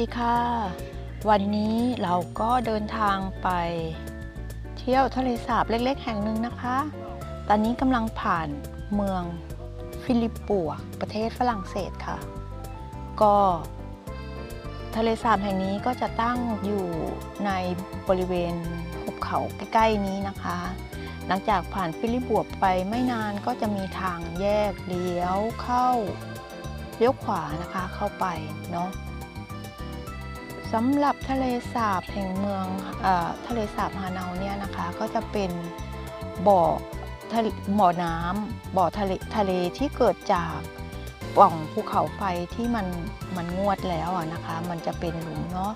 ดีค่ะ วันนี้เราก็เดินทางไปเที่ยวทะเลสาบเล็กๆ แห่งหนึ่งนะคะ ตอนนี้กำลังผ่านเมืองฟิลิปปัว ประเทศฝรั่งเศสค่ะ ก็ทะเลสาบแห่งนี้ก็จะตั้งอยู่ในบริเวณหุบเขาใกล้ๆนี้นะคะ หลังจากผ่านฟิลิปปัวไปไม่นานก็จะมีทางแยกเลี้ยวเข้าเลี้ยวขวานะคะเข้าไปเนาะ สำหรับทะเลสาบแห่งเมืองอทะเลสาบฮาเนาเนี่ยนะคะก็จะเป็นบ่อบ่อน้ำบ่อทะเลทะเลที่เกิดจากปล่องภูเขาไฟที่มันมันงวดแล้วนะคะ มันจะเป็นหลุมเนาะ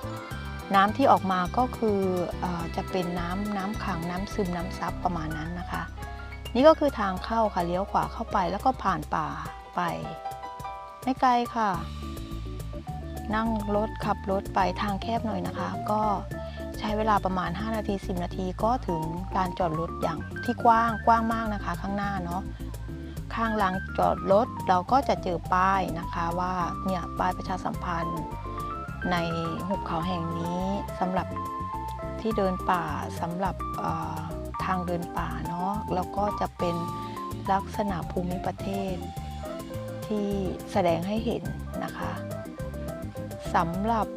น้ำที่ออกมาก็คืออจะเป็นน้ำน้ำขังน้ำซึมน้ำซับประมาณนั้นนะคะ นี่ก็คือทางเข้าค่ะเลี้ยวขวาเข้าไปแล้วก็ผ่านป่าไป ไม่ไกลค่ะ นั่งรถขับรถไปทางแคบหน่อยนะคะ ก็ใช้เวลาประมาณ 5 นาที 10 นาทีก็ถึงลานจอดรถอย่างที่กว้างกว้างมากนะคะ ข้างหน้าเนาะข้างลานจอดรถเราก็จะเจอป้ายนะคะว่าเนี่ยป้ายประชาสัมพันธ์ในหุบเขาแห่งนี้สำหรับที่เดินป่าสำหรับทางเดินป่าเนาะแล้วก็จะเป็นลักษณะภูมิประเทศที่แสดงให้เห็นนะคะ สำหรับ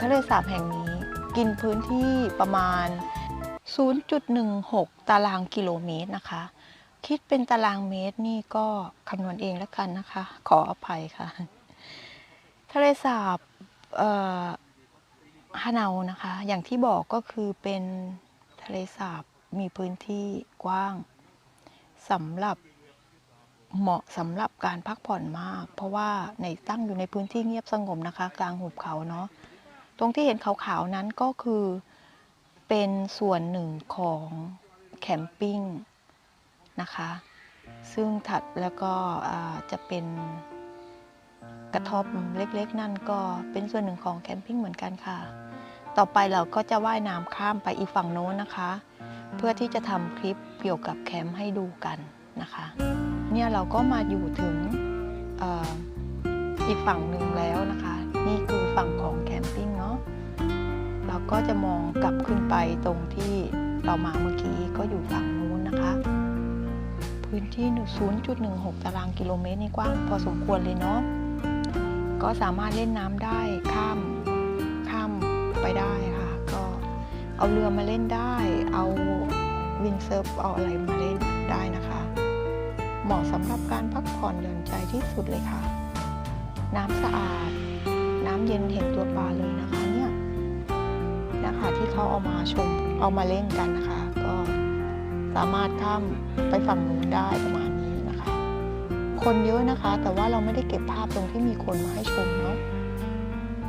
ทะเลสาบแห่งนี้กินพื้นที่ประมาณ 0.16 ตารางกิโลเมตรนะคะ คิดเป็นตารางเมตรนี่ก็คำนวณเองแล้วกันนะคะ ขออภัยค่ะ ทะเลสาบฮานานะคะ อย่างที่บอกก็คือเป็นทะเลสาบมีพื้นที่กว้างสำหรับ เหมาะสำหรับการพักผ่อนมาก เพราะว่าในตั้งอยู่ในพื้นที่เงียบสงบนะคะ กลางหุบเขาเนาะตรงที่เห็นขาวๆนั้นก็คือเป็นส่วนหนึ่งของแคมปิ้งนะคะ ซึ่งถัดแล้วก็จะเป็นกระท่อมเล็กๆ นั่นก็เป็นส่วนหนึ่งของแคมปิ้งเหมือนกันค่ะ ต่อไปเราก็จะว่ายน้ำข้ามไปอีกฝั่งโน้นนะคะ เพื่อที่จะทำคลิปเกี่ยวกับแคมป์ให้ดูกันนะคะ เนี่ยเราก็มาอยู่ถึงอออีกฝั่งหนึ่งแล้วนะคะ นี่คือฝั่งของแคมปิ้งเนาะเราก็จะมองกลับขึ้นไปตรงที่เรามาเมื่อกี้ก็อยู่ฝั่งนู้นนะคะ พื้นที่ 0.16 ตารางกิโลเมตรนี่กว้างพอสมควรเลยเนาะก็สามารถเล่นน้ำได้ข้ามข้ามไปได้ค่ะ ก็เอาเรือมาเล่นได้ เอาวินเซิร์ฟเอาอะไรมาเล่นได้นะคะ เหมาะสำหรับการพักผ่อนหย่อนใจที่สุดเลยค่ะ น้ำสะอาด น้ำเย็นเห็นตัวปลาเลยนะคะเนี่ยนะคะที่เขาเอามาชมเอามาเล่นกันนะคะ ก็สามารถข้ามไปฝั่งนู้นได้ประมาณนี้นะคะ คนเยอะนะคะ แต่ว่าเราไม่ได้เก็บภาพตรงที่มีคนมาให้ชมเนาะ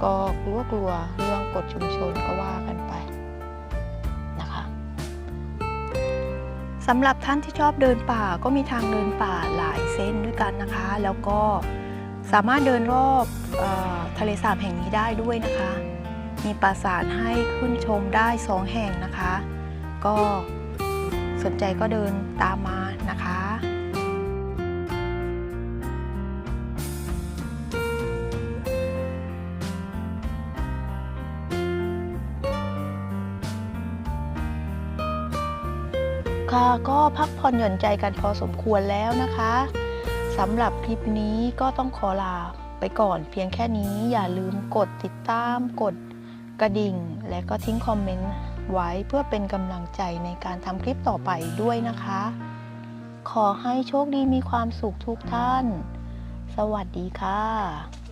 ก็กลัวกลัวเรื่องกฎชุมชนก็ว่ากันไป สำหรับท่านที่ชอบเดินป่าก็มีทางเดินป่าหลายเส้นด้วยกันนะคะ แล้วก็สามารถเดินรอบออทะเลสาบแห่งนี้ได้ด้วยนะคะ มีปราสาทให้ขึ้นชมได้สองแห่งนะคะ ก็สนใจก็เดินตามมานะคะ ค่ะ ก็พักผ่อนหย่อนใจกันพอสมควรแล้วนะคะสำหรับคลิปนี้ก็ต้องขอลาไปก่อนเพียงแค่นี้อย่าลืมกดติดตามกดกระดิ่ง และก็ทิ้งคอมเมนต์ไว้เพื่อเป็นกำลังใจในการทำคลิปต่อไปด้วยนะคะ ขอให้โชคดีมีความสุขทุกท่าน สวัสดีค่ะ